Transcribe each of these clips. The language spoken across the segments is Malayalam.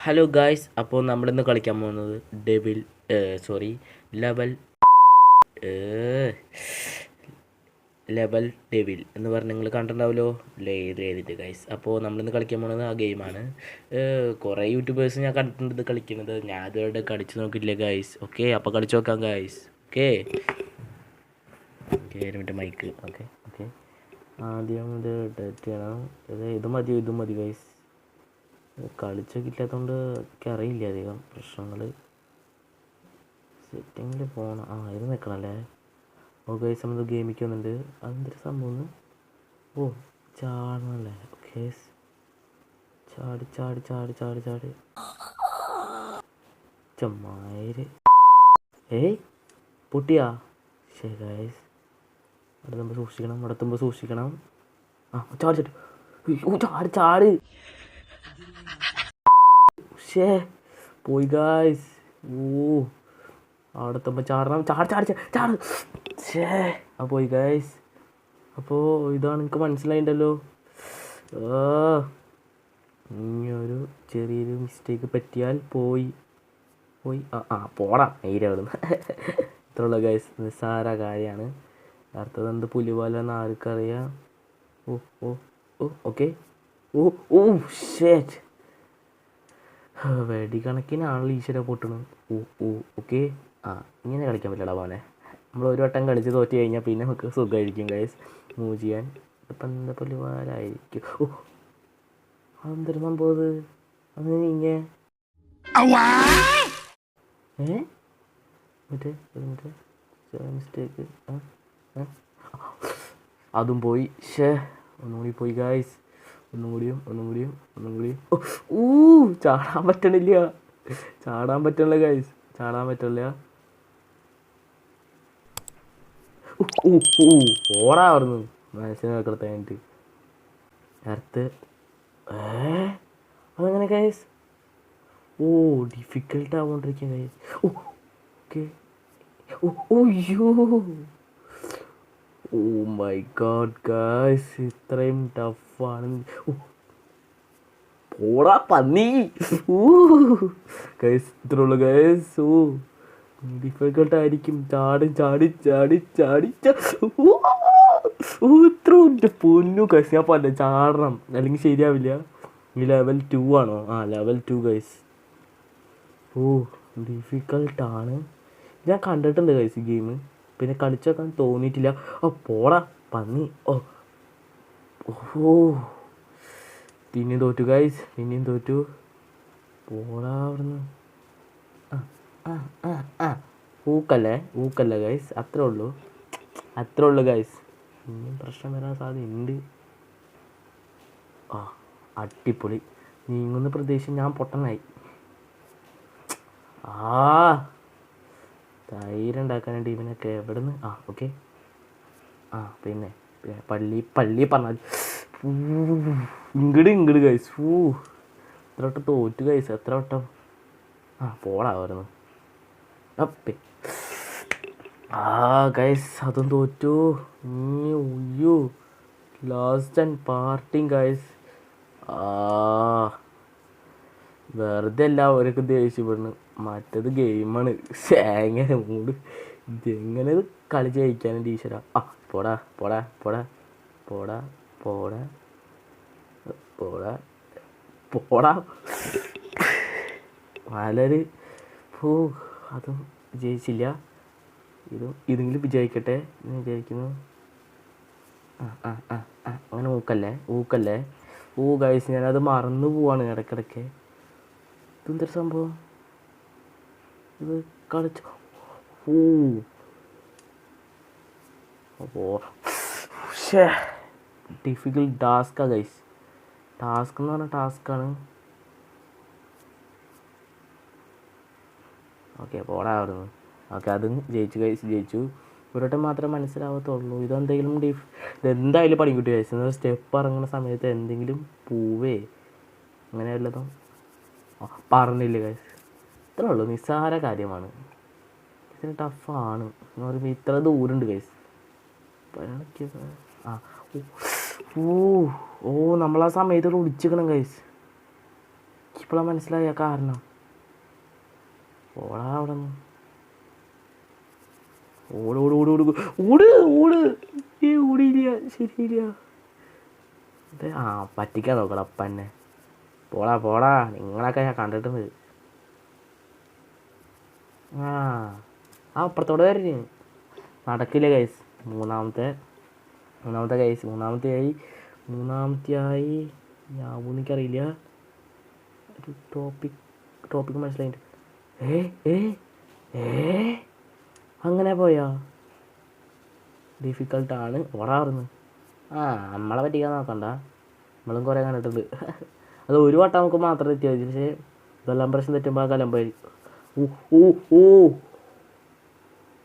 ഹലോ ഗായ്സ് അപ്പോൾ നമ്മളിന്ന് കളിക്കാൻ പോകുന്നത് devil sorry level level devil എന്ന് പറഞ്ഞ് നിങ്ങൾ കണ്ടിട്ടുണ്ടാവുമല്ലോ? ലേത് ചെയ്തിട്ട് ഗൈസ് അപ്പോൾ നമ്മളിന്ന് കളിക്കാൻ പോകുന്നത് ആ ഗെയിമാണ് കുറേ യൂട്യൂബേഴ്സ് ഞാൻ കണ്ടിട്ടുണ്ട് ഇത് കളിക്കുന്നത്. ഞാൻ ഇതുവരെ കളിച്ച് നോക്കിയില്ല ഗൈസ് ഓക്കെ അപ്പോൾ കളിച്ച് നോക്കാം guys okay okay minute mike okay okay ആദ്യം ഇത് ഡെറ്റ് ചെയ്യണം ഇത് ഇത് മതി ഇത് മതി ഗൈസ് കളിച്ചൊക്കെ ഇല്ലാത്തതുകൊണ്ട് എനിക്ക് അറിയില്ല അധികം പ്രശ്നങ്ങൾ സെറ്റിങ്ങിൽ പോകണം ആ ഇത് നിൽക്കണല്ലേ ഓ ഗൈസ് നമ്മൾ ഗെയിമിക്ക് വന്നിട്ടുണ്ട് അതെന്തൊരു സംഭവം ഓ ചാടണല്ലേ? ഓക്കെ ചാടി ചാടി ചാടി ചാടി ചാടി. ചമ്മായിര്. ഏയ് പൊട്ടിയാ? ശരി അവിടെ നമ്മൾ സൂക്ഷിക്കണം അവിടെ എത്തുമ്പോൾ സൂക്ഷിക്കണം. ആ ചാടി ചാടി. ചാടി ചാടി. ഷേ പോയി ഗായ്സ് ഓ അവിടെ എത്തുമ്പോൾ ചാടണം. ചാടി ചാടി ചാടി, ആ പോയി ഗായ്സ് അപ്പോൾ ഇതാണ് എനിക്ക് മനസ്സിലായിണ്ടല്ലോ. ഇനി ഒരു ചെറിയൊരു മിസ്റ്റേക്ക് പറ്റിയാൽ പോയി. പോയി. ആ ആ പോടാ. നേരെ അവിടുന്ന്. ഇത്രയുള്ള ഗൈസ് നിസ്സാര കാര്യമാണ് അടുത്തത് എന്ത് പുലിപോലെ എന്ന് ആർക്കറിയാം? ഓ ഓ ഓ ഓക്കെ. ഓ ഓ ഷേറ്റ് വെടി കണക്കിനാണല്ലോ ഈശ്വര പൊട്ടണത്. ഓ ഓ ഓക്കെ. ആ ഇങ്ങനെ കളിക്കാൻ പറ്റില്ലടാ മോനെ. നമ്മൾ ഒരു വട്ടം കളിച്ച് തോറ്റി കഴിഞ്ഞാൽ പിന്നെ നമുക്ക് സുഖമായിരിക്കും ഗൈസ് മൂവ് ചെയ്യാൻ പുലിവാലായിരിക്കും ഓ അതെന്തൊരു സംഭവം അത് ഏ? മറ്റേ ഒരു മിനിറ്റ് മിസ്റ്റേക്ക് അതും പോയി. ഷേ ഒന്നുകൂടി പോയി ഗായ്സ് ഒന്നും കൂടിയും ഒന്നും കൂടിയും ഒന്നും കൂടിയും. ഊ ചാടാൻ പറ്റണില്ല. ചാടാൻ പറ്റണില്ല ഗൈസ് ചാടാൻ പറ്റണില്ല. ഓടാ മനസ്സിനെ വെക്കടത്ത് കഴിഞ്ഞിട്ട് അടുത്ത് അതെങ്ങനെ ഗൈസ് ഓ ഡിഫിക്കൽട്ട് ആവുകൊണ്ടിരിക്കുക ഗൈസ് ഓ ഓക്കെ ഓ ഓയ്യോ ഓ മൈ ഗോഡ് ഗൈസ് ഇത്രയും ടഫാണ് പോടാ പന്നി. ഊ ഗൈസ് ഇത്രയുള്ള ഗൈസ് ഓ ഡിഫിക്കൽട്ട് ആയിരിക്കും. ചാടി ചാടി ചാടി ചാടി ഇത്ര പൊന്നു ഗൈസ് ഞാൻ പറഞ്ഞ ചാടണം. അല്ലെങ്കിൽ ശരിയാവില്ല. ഈ ലെവൽ ടു ആണോ? ആ ലെവൽ ടു ഗൈസ് ഓ ഡിഫിക്കൽട്ടാണ് ഞാൻ കണ്ടിട്ടുണ്ട് ഗൈസ് ഗെയിം പിന്നെ കളിച്ചേക്കാൻ തോന്നിയിട്ടില്ല. ഓ പോടാ പന്നി. ഓ ഓ. പിന്നെയും തോറ്റു ഗൈസ് പിന്നെയും തോറ്റു. പോടാ അവിടുന്ന്. ആ ആ ആ ഊക്കല്ലേ? ഊക്കല്ലേ ഗൈസ് അത്രേ ഉള്ളൂ. അത്രേ ഉള്ളൂ ഗൈസ് ഇനിയും പ്രശ്നം വരാൻ സാധ്യതയുണ്ട്. ആ അടിപൊളി. നീങ്ങുന്ന പ്രദേശം ഞാൻ പൊട്ടനായി. ആ. ധൈര്യം ഉണ്ടാക്കാനായിട്ട് ഇവനൊക്കെ എവിടെ നിന്ന് ആ ഓക്കെ ആ പിന്നെ പള്ളി പള്ളി പറഞ്ഞാൽ ഇങ്ങട് ഇങ്ങട് കഴിച്ച് ഊ എത്ര വട്ടം തോറ്റു കൈസ് എത്ര വട്ടം? ആ പോളാവായിരുന്നു അപ്പേ ആ ഗൈസ് അതും തോറ്റു. ഉയ്യോ. ലാസ്റ്റ് ആൻഡ് പാർട്ടിങ് ഗൈസ് ആ. വെറുതെ അല്ല അവരൊക്കെ ദേഷ്യപ്പെടുന്നു മറ്റത് ഗെയിമാണ്. എങ്ങനെ മൂട്. ഇതെങ്ങനെ ഇത് കളി ജയിക്കാനും ടീച്ചറാ? ആ പോടാ പോടാ പോടാ പോടാ പോടാ പോടാ പോടാ. വളരെ പോ അതും വിജയിച്ചില്ല ഇതും ഇതെങ്കിലും വിജയിക്കട്ടെ എന്ന് വിചാരിക്കുന്നു. ആ ആ ആ ആ അങ്ങനെ ഊക്കല്ലേ ഊക്കല്ലേ. ഊ ഗൈസ് ഞാനത് മറന്നു പോവാണ് ഇടയ്ക്കിടയ്ക്ക് ഇതെന്തൊരു സംഭവം? ഇത് കളിച്ച് ഓ ഡിഫിക്കൽട്ട് ടാസ്കാ ഗൈസ് ടാസ്ക് എന്ന് പറഞ്ഞ ടാസ്ക്കാണ് ഓക്കെ പോടാ അവിടുന്ന് ഓക്കെ അതും ജയിച്ചു ഗൈസ് ജയിച്ചു. ഇവരോട്ട് മാത്രമേ മനസ്സിലാവത്തുള്ളൂ. ഇതെന്തെങ്കിലും ഡിഫ് ഇതെന്തായാലും പണിക്കുട്ടി ഗൈസ് സ്റ്റെപ്പ് ഇറങ്ങുന്ന സമയത്ത് എന്തെങ്കിലും പൂവേ അങ്ങനെ വല്ലതും പറഞ്ഞില്ല ഗൈസ് ഇത്രേ ഉള്ളൂ നിസ്സാര കാര്യമാണ്. ഇതിന് ടഫാണ് എന്ന് പറയുമ്പോൾ ഇത്ര ദൂരമുണ്ട് ഗൈസ് ആ ഓ ഓ ഓ നമ്മൾ ആ സമയത്ത് ഒളിച്ചിക്കണം ഗൈസ് ഇപ്പോഴാണ് മനസ്സിലായ കാരണം. ഓടാ അവിടെ നിന്ന്. ഓട് ഓട് ഓട് ഓട് ഓട് ഓട്. ഈ ഓടിയില്ല ശരിയില്ല. ആ പറ്റിക്കാൻ നോക്കണം അപ്പന്നെ. പോടാ പോടാ. നിങ്ങളൊക്കെ ഞാൻ കണ്ടിട്ടുണ്ട്. ആ ആ അപ്പുറത്തോടെ വരുന്നു നടക്കില്ല കൈസ് മൂന്നാമത്തെ മൂന്നാമത്തെ കൈസ് മൂന്നാമത്തെ ആയി മൂന്നാമത്തെ ആയി. ഞാൻ എനിക്കറിയില്ല. ഒരു ടോപ്പിക് ടോപ്പിക് മനസ്സിലായിട്ട് ഏ ഏ ഏ അങ്ങനെ പോയാ? ഡിഫിക്കൽട്ടാണ് ഓടാറുന്നു ആ നമ്മളെ പറ്റിക്കാൻ നോക്കണ്ട. നമ്മളും കുറേ കണ്ടിട്ടുണ്ട്. അത് ഒരു വട്ടം നമുക്ക് മാത്രം തെറ്റിയാൽ മതി. പക്ഷേ ഇതെല്ലാം പ്രശ്നം തെറ്റുമ്പോൾ ആ കലമ്പായി ഓ ഓ ഓ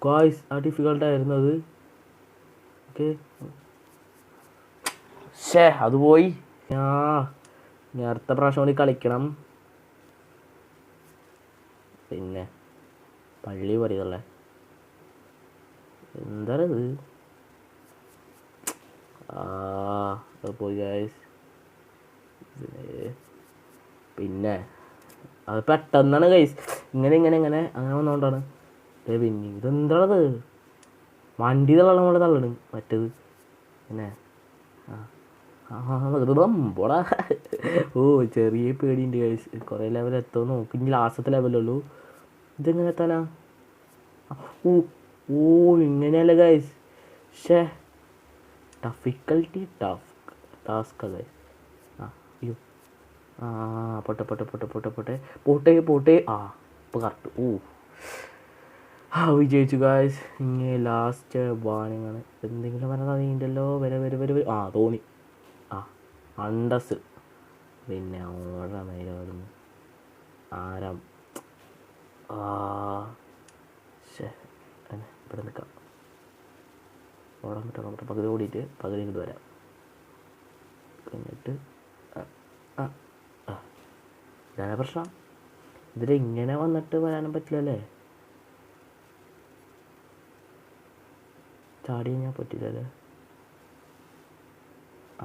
ഗായ്സ് ആ ഡിഫിക്കൽട്ടായിരുന്നു അത്. ഓക്കെ ഷേ അത് പോയി. ആ ഞാൻ അടുത്ത പ്രാവശ്യം കൂടി കളിക്കണം. പിന്നെ പള്ളി പറയുന്നല്ലേ എന്താ ഇത് ആ അത് പോയി ഗായ്സ് പിന്നെ അത് പെട്ടെന്നാണ് ഗൈസ് ഇങ്ങനെ ഇങ്ങനെ ഇങ്ങനെ അങ്ങനെ വന്നുകൊണ്ടാണ് പിന്നെ ഇതെന്താണത്? വണ്ടി തള്ളണം നമ്മളെ തള്ളണ്. മറ്റേത് പിന്നെ ആ ബോടാ ഓ ചെറിയ പേടിയുണ്ട് ഗൈസ് കുറേ ലെവൽ എത്തുമോ നോക്കി. ഇനി ലാസ്റ്റത്തെ ലെവലുള്ളൂ ഇതെങ്ങനെ എത്താനാ? ഓ ഓ ഇങ്ങനെയല്ല ഗൈസ് ഷേ ടഫിക്കൽട്ടി ടഫ് ടാസ്ക് ആ അയ്യോ ആ പൊട്ടെ പൊട്ടെ പൊട്ടെ പൊട്ടെ പോട്ടെ. പോട്ടെ പോട്ടെ. ആ ഇപ്പോൾ കറക്റ്റ് ഓ ആ വിജയിച്ചു ഗായ്സ് ഇങ്ങനെ ലാസ്റ്റ് വാണിങ്ങാണ് എന്തെങ്കിലും പറഞ്ഞാൽ നീണ്ടല്ലോ വരെ വരെ വരെ ആ തോന്നി ആ അണ്ടസ്. പിന്നെ ഓടാ മേലായിരുന്നു ആരം? ആ ഇവിടെ നിൽക്കാം ഓടാൻ പറ്റാൻ നോക്കട്ടെ പകുതി ഓടിയിട്ട് പകുതി ഇങ്ങോട്ട് വരാം. എന്നിട്ട് ആ. ഇതാണ് പ്രശ്നം. ഇതിൽ ഇങ്ങനെ വന്നിട്ട് വരാനും പറ്റില്ലല്ലേ? ചാടി കഴിഞ്ഞാൽ പറ്റില്ലല്ലേ?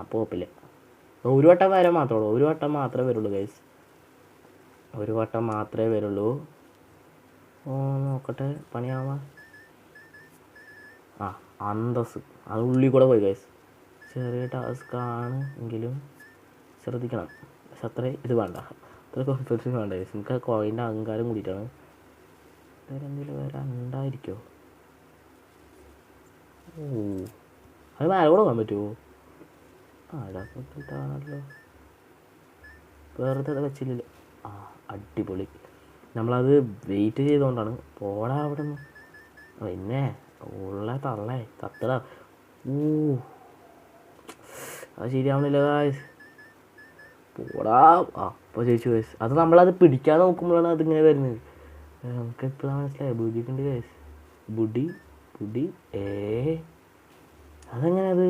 അപ്പോൾ ഒപ്പില്ല ഒരു വട്ടം വരെ മാത്രമേ ഉള്ളൂ. ഒരു വട്ടം മാത്രമേ വരുള്ളൂ ഗൈസ് ഒരു വട്ടം മാത്രമേ വരുള്ളൂ. ഓ നോക്കട്ടെ പണിയാവാ ആ അന്തസ്. അത് ഉള്ളിൽ കൂടെ പോയി ഗൈസ് ചെറിയ ടാസ്ക് ആണ് എങ്കിലും ശ്രദ്ധിക്കണം. പക്ഷെ അത്രേ ഇത് വേണ്ട. അത്ര കോൺഫിഡൻസ് വേണ്ടേ? എനിക്ക് കോയിന്റെ അഹങ്കാരം കൂടിയിട്ടാണ്. വേറെ എന്തെങ്കിലും വേറെ ഉണ്ടായിരിക്കോ? ഓ അത് വേറെ കൂടെ പോകാൻ പറ്റുമോ ആടാ ഇടാണല്ലോ വേറെ വെച്ചില്ലല്ലോ. ആ അടിപൊളി. നമ്മളത് വെയിറ്റ് ചെയ്തുകൊണ്ടാണ് പോടാ അവിടെ നിന്ന് പിന്നെ ഉള്ള തള്ളേ തത്തട. ഊ അത് ശരിയാവണില്ല പോടാ. അപ്പോൾ ചേച്ചി കേസ് അത് നമ്മളത് പിടിക്കാൻ നോക്കുമ്പോഴാണ് അതിങ്ങനെ വരുന്നത്. നമുക്ക് എപ്പോഴാണ് മനസ്സിലായത്? ബുദ്ധിക്കുണ്ട് കേസ് ബുഡി ബുഡി ഏ. അതെങ്ങനെ അത്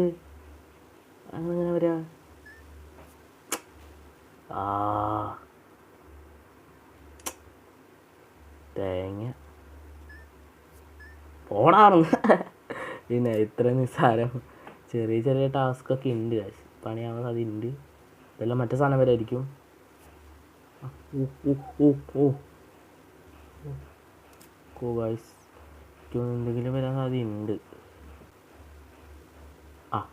അങ്ങനെ വരാ? ആ. തേങ്ങ. പോടാണെന്ന് പിന്നെ ഇത്ര നിസ്സാരം ചെറിയ ചെറിയ ടാസ്ക്കൊക്കെ ഉണ്ട് കാശ് പണിയാവുന്നത് അതുണ്ട് ഇതെല്ലാം മറ്റേ സാധനം വരെ ആയിരിക്കും. എന്തെങ്കിലും വരാൻ സാധ്യതയുണ്ട്. ആ.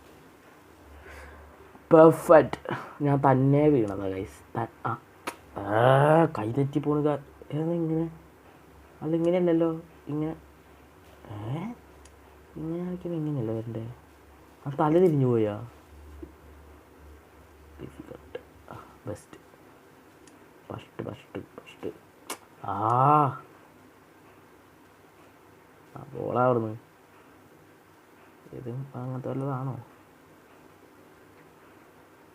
പെർഫെക്റ്റ് ഞാൻ തന്നെ വീണതാ ഗൈസ് ആ. കൈ തെറ്റി പോണ ഇങ്ങനെ? അല്ല ഇങ്ങനെയല്ലല്ലോ ഇങ്ങനെ. ഏ? ഇങ്ങനെ ആയിരിക്കുമ്പോൾ ഇങ്ങനെയല്ല വരണ്ടേ? ആ തല തിരിഞ്ഞു പോയാ difficult best first first first ആ. ആ ഇതും അങ്ങനത്തെ വല്ലതാണോ?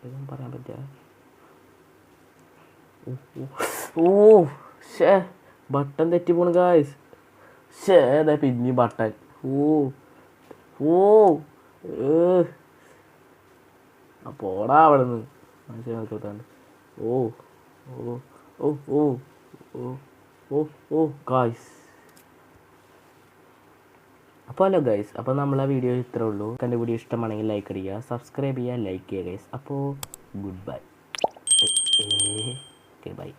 ഇതും പറയാൻ പറ്റിയ? ഓ ഷേ ബട്ടൺ തെറ്റി പോണു ഗായ്സ് ഷേ അതെ പിന്നെ ബട്ടൺ ഓ ഓ. ആ അവിടെ നിന്ന് മനുഷ്യനെ നോക്കിട്ടാണ്ട് oh oh, oh, oh, oh, oh, oh, guys. അപ്പോൾ ഹലോ ഗൈസ് അപ്പോൾ നമ്മൾ ആ വീഡിയോ ഇത്രേ ഉള്ളൂ. എന്റെ വീഡിയോ ഇഷ്ടമാണെങ്കിൽ ലൈക്ക് ചെയ്യുക സബ്സ്ക്രൈബ് ചെയ്യുക ലൈക്ക് ചെയ്യുക ഗൈസ് അപ്പോൾ ഗുഡ് ബൈ ഓക്കെ ബൈ